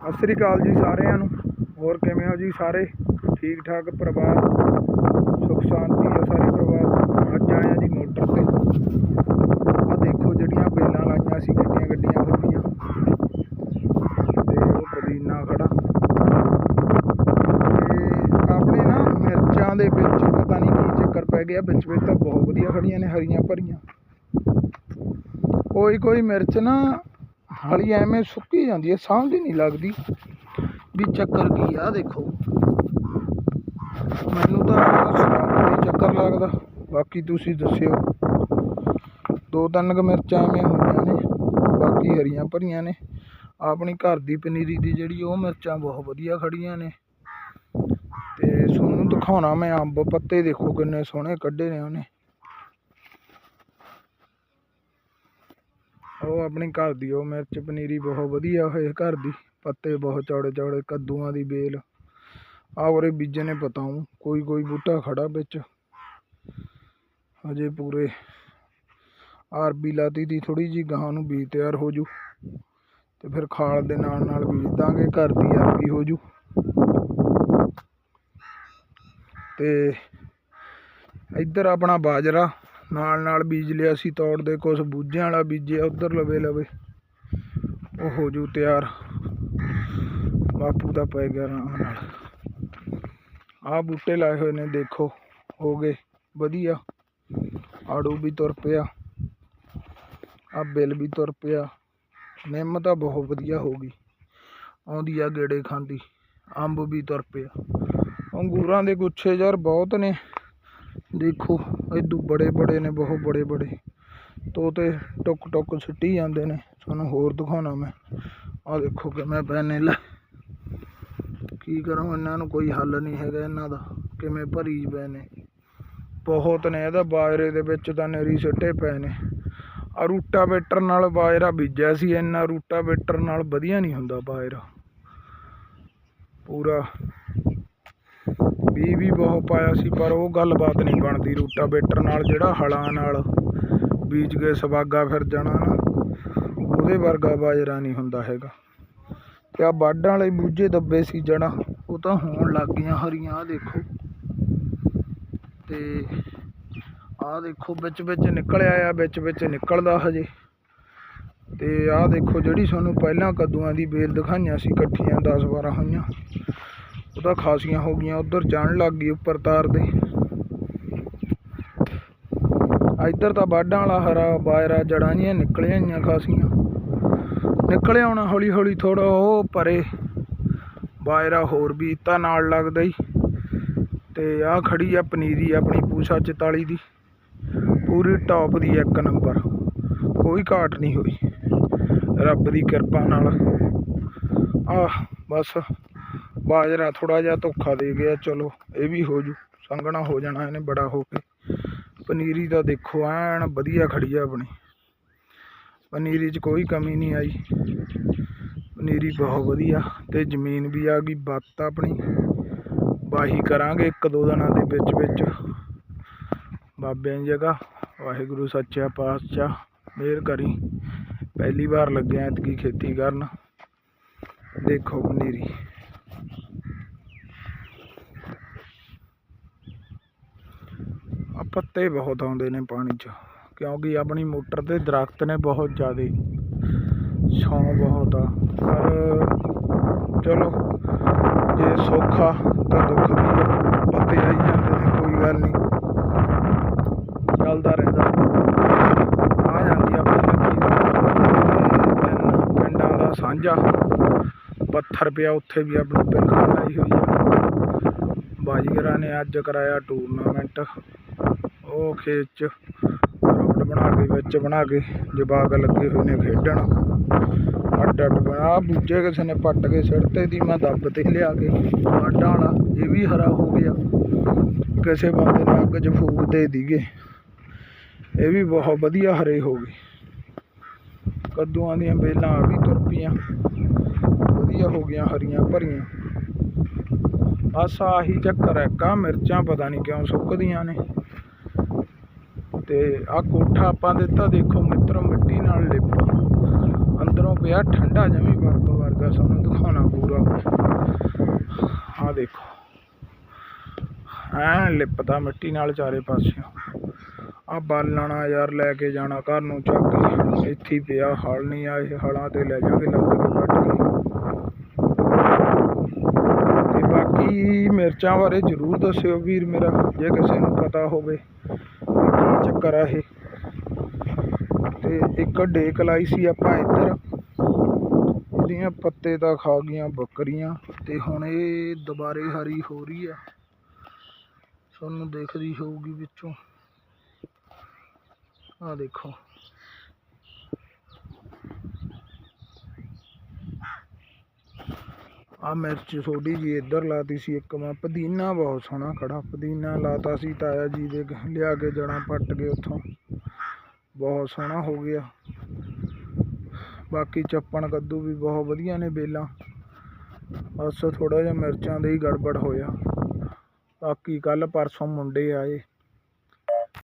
ਸਤਿ ਸ੍ਰੀ ਅਕਾਲ ਜੀ ਸਾਰਿਆਂ ਨੂੰ। ਹੋਰ ਕਿਵੇਂ ਹੋ ਜੀ ਸਾਰੇ? ਠੀਕ ਠਾਕ ਪਰਿਵਾਰ? ਸੁਖ ਸ਼ਾਂਤੀ ਹੈ ਸਾਰੇ ਪਰਿਵਾਰ ਅੱਜ ਆਏ ਆ ਜੀ ਮੋਟਰ ਤੇ। ਆ ਦੇਖੋ ਜਿਹੜੀਆਂ ਬੇਲਾਂ ਲਾਈਆਂ ਸੀ ਗੱਡੀਆਂ ਗੱਡੀਆਂ ਹੋ ਗਈਆਂ ਤੇ ਉਹ ਪੁਦੀਨਾ ਖੜਾ। ਤੇ ਆਪਣੇ ਨਾ ਮਿਰਚਾਂ ਦੇ ਵਿੱਚ ਪਤਾ ਨਹੀਂ ਕੀ ਚੱਕਰ ਪੈ ਗਿਆ, ਵਿੱਚ ਵਿੱਚ ਤਾਂ ਬਹੁਤ ਵਧੀਆ ਖੜੀਆਂ ਨੇ, ਹਰੀਆਂ ਭਰੀਆਂ। ਕੋਈ ਕੋਈ ਮਿਰਚ ਨਾ ਹਾਲੀ ਐਵੇਂ ਸੁੱਕੀ ਜਾਂਦੀ ਹੈ ਸਮਝ ਹੀ ਨਹੀਂ ਲੱਗਦੀ ਵੀ ਚੱਕਰ ਕੀ ਆ, ਦੇਖੋ। ਮੈਨੂੰ ਤਾਂ ਸੌਂਫ ਚੱਕਰ ਲੱਗਦਾ, ਬਾਕੀ ਤੁਸੀਂ ਦੱਸਿਓ। ਦੋ ਤਿੰਨ ਕੁ ਮਿਰਚਾਂ ਐਵੇਂ ਹੋਈਆਂ ਨੇ, ਬਾਕੀ ਹਰੀਆਂ ਭਰੀਆਂ ਨੇ। ਆਪਣੀ ਘਰ ਦੀ ਪਨੀਰੀ ਦੀ ਜਿਹੜੀ ਉਹ ਮਿਰਚਾਂ ਬਹੁਤ ਵਧੀਆ ਖੜੀਆਂ ਨੇ। ਤੇ ਤੁਹਾਨੂੰ ਦਿਖਾਉਣਾ ਮੈਂ ਅੰਬ ਪੱਤੇ, ਦੇਖੋ ਕਿੰਨੇ ਸੋਹਣੇ ਕੱਢੇ ਨੇ ਉਹਨੇ। ਉਹ ਆਪਣੀ ਘਰ ਦੀ, ਉਹ ਮਿਰਚ ਪਨੀਰੀ ਬਹੁਤ ਵਧੀਆ ਹੋਏ ਘਰ ਦੀ। ਪੱਤੇ ਬਹੁਤ ਚੌੜੇ ਚੌੜੇ, ਕੱਦੂਆਂ ਦੀ ਬੇਲ। ਆ ਉਰੇ ਬੀਜੇ ਨੇ ਪਤਾਉ, ਕੋਈ ਕੋਈ ਬੂਟਾ ਖੜਾ ਵਿੱਚ। ਹਜੇ ਪੂਰੇ ਆਰਬੀ ਲਾਤੀ ਦੀ ਥੋੜੀ ਜੀ ਗਾਹਾਂ ਨੂੰ ਬੀਜ ਤਿਆਰ ਹੋ ਜੂ। ਤੇ ਫਿਰ ਖਾਲ ਦੇ ਨਾਲ ਨਾਲ ਬੀਜ ਦਾਂਗੇ, ਘਰ ਦੀ ਅਰਬੀ ਹੋ ਜੂ। ਤੇ ਇੱਧਰ ਆਪਣਾ ਬਾਜਰਾ ਨਾਲ ਨਾਲ ਬੀਜ ਲਿਆ ਸੀ, ਤੋੜ ਦੇ ਕੁਛ ਬੂਝਿਆਂ ਵਾਲਾ ਬੀਜਿਆ, ਉਧਰ ਲਵੇ ਲਵੇ। ਉਹ ਹੋ ਜੂ ਤਿਆਰ ਬਾਪੂ ਦਾ ਪੈ ਗਿਆ ਆਰਾਮ ਨਾਲ। ਆਹ ਬੂਟੇ ਲਾਏ ਹੋਏ ਨੇ, ਦੇਖੋ, ਹੋ ਗਏ, ਵਧੀਆ। ਆੜੂ ਵੀ ਤੁਰ ਪਿਆ ਆ ਬਿੱਲ ਵੀ ਤੁਰ ਪਿਆ। ਨਿੰਮ ਤਾਂ ਬਹੁਤ ਵਧੀਆ ਹੋ ਗਈ, ਆਉਂਦੀ ਆ ਗੇੜੇ ਖਾਂਦੀ, ਅੰਬ ਵੀ ਤੁਰ ਪਿਆ। ਅੰਗੂਰਾਂ ਦੇ ਗੁੱਛੇ ਯਾਰ ਬਹੁਤ ਨੇ। ਦੇਖੋ ਇਦੂ ਬੜੇ ਬੜੇ ਨੇ, ਬਹੁਤ ਬੜੇ ਬੜੇ। ਤੋਤੇ ਟੁੱਕ ਟੁੱਕ ਸਿੱਟੀ ਜਾਂਦੇ ਨੇ। ਤੁਹਾਨੂੰ ਹੋਰ ਦਿਖਾਉਣਾ ਮੈਂ। ਆ ਦੇਖੋ ਕਿਵੇਂ ਪਏ ਲੈ। ਕੀ ਕਰਾਂ, ਇਹਨਾਂ ਨੂੰ ਕੋਈ ਹੱਲ ਨਹੀਂ ਹੈਗਾ ਇਹਨਾਂ ਦਾ, ਕਿਵੇਂ ਭਰੀ ਪਏ ਨੇ ਬਹੁਤ ਨੇ, ਇਹਦਾ ਬਾਜਰੇ ਦੇ ਵਿੱਚ ਤਾਂ ਨਰੀ ਸਿੱਟੇ ਪਏ ਨੇ। ਆ ਰੂਟਾਵੇਟਰ ਨਾਲ ਬਾਜਰਾ ਬੀਜਿਆ ਸੀ, ਇੰਨਾ ਰੂਟਾਵੇਟਰ ਨਾਲ ਵਧੀਆ ਨਹੀਂ ਹੁੰਦਾ ਬਾਜਰਾ। ਪੂਰਾ ਬੀ ਵੀ ਬਹੁਤ ਪਾਇਆ ਸੀ, ਪਰ ਉਹ ਗੱਲਬਾਤ ਨਹੀਂ ਬਣਦੀ। ਰੂਟਾਵੇਟਰ ਨਾਲ ਜਿਹੜਾ ਹਲਾਂ ਨਾਲ ਬੀਜ ਕੇ ਸਵਾਗਾ ਫਿਰ ਜਾਣਾ ਨਾ, ਉਹਦੇ ਵਰਗਾ ਬਾਜਰਾ ਨਹੀਂ ਹੁੰਦਾ ਹੈਗਾ। ਤੇ ਆ ਬਾਡਾਂ ਵਾਲੇ ਬੂਝੇ ਦੱਬੇ ਸੀ ਜੜਾਂ ਉਹ ਤਾਂ ਹੋਣ ਲੱਗ ਗਈਆਂ ਹਰੀਆਂ ਆ ਦੇਖੋ। ਤੇ ਆਹ ਦੇਖੋ, ਵਿੱਚ ਵਿੱਚ ਨਿਕਲਿਆ ਆ, ਵਿੱਚ ਵਿੱਚ ਨਿਕਲਦਾ ਹਜੇ। ਤੇ ਆਹ ਦੇਖੋ, ਜਿਹੜੀ ਸਾਨੂੰ ਪਹਿਲਾਂ ਕੱਦੂਆਂ ਦੀ ਬੇਲ ਦਿਖਾਈਆਂ ਸੀ, ਇਕੱਠੀਆਂ 10 12 ਹੋਈਆਂ। ਉਹ ਖਾਸੀਆਂ ਹੋ ਗਈਆਂ, ਉਧਰ ਜਾਣ ਲੱਗ ਗਈ ਉੱਪਰ ਤਾਰ ਦੇ ਇੱਧਰ ਤਾਂ ਬਾਡਾਂ ਵਾਲਾ ਹਰਾ ਬਾਜਰਾ ਜੜਾਂ ਜੀਆਂ ਨਿਕਲੀਆਂ ਹੋਈਆਂ ਖਾਸੀਆਂ। ਨਿਕਲਿਆ ਆਉਣਾ ਹੌਲੀ ਹੌਲੀ ਥੋੜਾ ਉਹ ਪਰੇ। ਬਾਜਰਾ ਹੋਰ ਵੀ ਤਾਂ ਨਾਲ ਲੱਗਦਾ ਹੀ ਤੇ ਆਹ ਖੜੀ ਆ ਪਨੀਰੀ ਆਪਣੀ ਪੂਸਾ 44 ਦੀ। ਪੂਰੀ ਟੌਪ ਦੀ ਇੱਕ ਨੰਬਰ ਕੋਈ ਘਾਟ ਨਹੀਂ ਹੋਈ। ਰੱਬ ਦੀ ਕਿਰਪਾ ਨਾਲ। ਆਹ ਬਸ। ਬਾਜਰਾ ਥੋੜਾ ਜਿਹਾ ਧੋਖਾ ਦੇ ਗਿਆ, ਚਲੋ ਇਹ ਵੀ ਹੋ ਜੂ, ਸੰਘਣਾ ਹੋ ਜਾਣਾ ਇਹਨੇ ਬੜਾ ਹੋ ਕੇ। ਪਨੀਰੀ ਦਾ ਦੇਖੋ ਐਨ ਵਧੀਆ ਖੜੀ ਆ ਆਪਣੀ ਪਨੀਰੀ 'ਚ ਕੋਈ ਕਮੀ ਨਹੀਂ ਆਈ। ਪਨੀਰੀ ਬਹੁਤ ਵਧੀਆ ਤੇ ਜ਼ਮੀਨ ਵੀ ਆ ਗਈ ਬੱਤ ਆਪਣੀ। ਵਾਹੀ ਕਰਾਂਗੇ ਇੱਕ ਦੋ ਦਿਨਾਂ ਦੇ ਵਿੱਚ ਵਿੱਚ। ਬਾਬਿਆਂ ਦੀ ਜਗ੍ਹਾ, ਵਾਹਿਗੁਰੂ ਸੱਚਾ ਪਾਤਸ਼ਾਹ, ਮਿਹਰ ਕਰੀ। ਪਹਿਲੀ ਵਾਰ ਲੱਗਿਆ ਐਤਕੀ ਖੇਤੀ ਕਰਨ। ਦੇਖੋ ਪਨੀਰੀ ਆ ਪੱਤੇ ਬਹੁਤ ਆਉਂਦੇ ਨੇ ਪਾਣੀ 'ਚ, ਕਿਉਂਕਿ ਆਪਣੀ ਮੋਟਰ ਦੇ ਦਰਖਤ ਨੇ ਬਹੁਤ ਜ਼ਿਆਦੇ। ਛਾਂ ਬਹੁਤ ਆ, ਪਰ ਚਲੋ, ਜੇ ਸੌਖਾ ਤਾਂ ਦੁੱਖ ਵੀ ਆ, ਪੱਤੇ ਆਈ ਜਾਂਦੇ ਨੇ, ਕੋਈ ਗੱਲ ਨਹੀਂ। ਚੱਲਦਾ ਰਹਿੰਦਾ। ਆ ਜਾਂਦੀ ਆ ਤਿੰਨ ਪਿੰਡਾਂ ਦਾ ਸਾਂਝਾ। ਪੱਥਰ ਪਿਆ ਉੱਥੇ ਵੀ ਆਪਣੀ ਪਿੰਡ ਲਾਈ ਹੋਈ ਆ। ਬਾਜੀਗਰਾਂ ਨੇ ਅੱਜ ਕਰਾਇਆ ਟੂਰਨਾਮੈਂਟ ਉਹ ਖੇਤ 'ਚ ਗਰਾਊਂਡ ਬਣਾ ਕੇ, ਵਿੱਚ ਬਣਾ ਕੇ, ਜਵਾਕ ਲੱਗੇ ਹੋਏ ਨੇ ਖੇਡਣ। ਅੱਡ ਅੱਡ ਬਣਾ ਬੂਝੇ ਕਿਸੇ ਨੇ ਪੱਟ ਕੇ ਸਿੱਟਤੇ ਦੀ, ਮੈਂ ਦੱਬ ਤੇ ਲਿਆ ਕੇ, ਆਡਾਂ ਵਾਲਾ ਇਹ ਵੀ ਹਰਾ ਹੋ ਗਿਆ। ਕਿਸੇ ਬੰਦੇ ਨੇ ਅੱਗ 'ਚ ਫੂਕ ਦੇ ਦੀਗੇ ਇਹ ਵੀ ਬਹੁਤ ਵਧੀਆ ਹਰੇ ਹੋ ਗਏ। ਕੱਦੂਆਂ ਦੀਆਂ ਬੇਲਾਂ ਆ ਵੀ ਤੁਰ ਪਈਆਂ। ਵਧੀਆ ਹੋ ਗਈਆਂ ਹਰੀਆਂ ਭਰੀਆਂ। ਬਸ ਆਹੀ ਚੱਕਰ ਹੈ ਕਾ ਮਿਰਚਾਂ ਪਤਾ ਨਹੀਂ ਕਿਉਂ ਸੁੱਕਦੀਆਂ ਨੇ। ਤੇ ਆ ਕੋਠਾ ਆਪਾਂ ਦਿੱਤਾ, ਦੇਖੋ ਮਿੱਤਰੋ, ਮਿੱਟੀ ਨਾਲ ਲਿਪ। ਅੰਦਰੋਂ ਪਿਆ ਠੰਡਾ ਜਮੀ ਬਰਫ ਵਰਗਾ ਲੱਗਾ ਤੁਹਾਨੂੰ ਦਿਖਾਉਣਾ ਪੂਰਾ ਆ ਦੇਖੋ। ਐ ਲਿਪਦਾ ਮਿੱਟੀ ਨਾਲ ਚਾਰੇ ਪਾਸਿਓਂ। ਆ ਬਾਲਣਾ ਯਾਰ, ਲੈ ਕੇ ਜਾਣਾ, ਘਰ ਨੂੰ ਚੱਕ ਕੇ। ਇੱਥੇ ਪਿਆ, ਹਲ ਨਹੀਂ ਆਏ, ਹਲਾਂ ਤੇ ਲੈ ਜਾਗੇ ਲੱਦ ਕੇ ਵੱਢ ਕੇ। ਬਾਕੀ ਮਿਰਚਾਂ ਬਾਰੇ ਜ਼ਰੂਰ ਦੱਸਿਓ ਵੀਰ ਮੇਰਾ, ਜੇ ਕਿਸੇ ਨੂੰ ਪਤਾ ਹੋਵੇ ਕੀ ਚੱਕਰ ਆ ਇਹ। ਤੇ ਇੱਕ ਡੇਕ ਲਾਈ ਸੀ ਆਪਾਂ ਇੱਧਰ, ਇਹਦੀਆਂ ਪੱਤੇ ਤਾਂ ਖਾ ਗਈਆਂ ਬੱਕਰੀਆਂ, ਤੇ ਹੁਣ ਇਹ ਦੁਬਾਰੇ ਹਰੀ ਹੋ ਰਹੀ ਆ। ਤੁਹਾਨੂੰ ਦੇਖਦੀ ਹੋਊਗੀ ਵਿੱਚੋਂ। ਆ ਦੇਖੋ। ਆ ਮਿਰਚ ਥੋੜੀ ਜੀ ਇੱਧਰ ਲਾਤੀ ਸੀ ਇੱਕ, ਮੈਂ ਪੁਦੀਨਾ ਬਹੁਤ ਸੋਹਣਾ ਖੜਾ ਪੁਦੀਨਾ ਲਾਤਾ ਸੀ ਤਾਇਆ ਜੀ ਦੇ ਲਿਆ ਕੇ ਜੜਾਂ ਪੱਟ ਕੇ ਉੱਥੋਂ। ਬਹੁਤ ਸੋਹਣਾ ਹੋ ਗਿਆ। ਬਾਕੀ ਚੱਪਣ ਕੱਦੂ ਵੀ ਬਹੁਤ ਵਧੀਆ ਨੇ ਬੇਲਾਂ। ਬਸ ਥੋੜਾ ਜਿਹਾ ਮਿਰਚਾਂ ਦੇ ਹੀ ਗੜਬੜ ਹੋਇਆ। ਬਾਕੀ ਕੱਲ ਪਰਸੋਂ ਮੁੰਡੇ ਆਏ।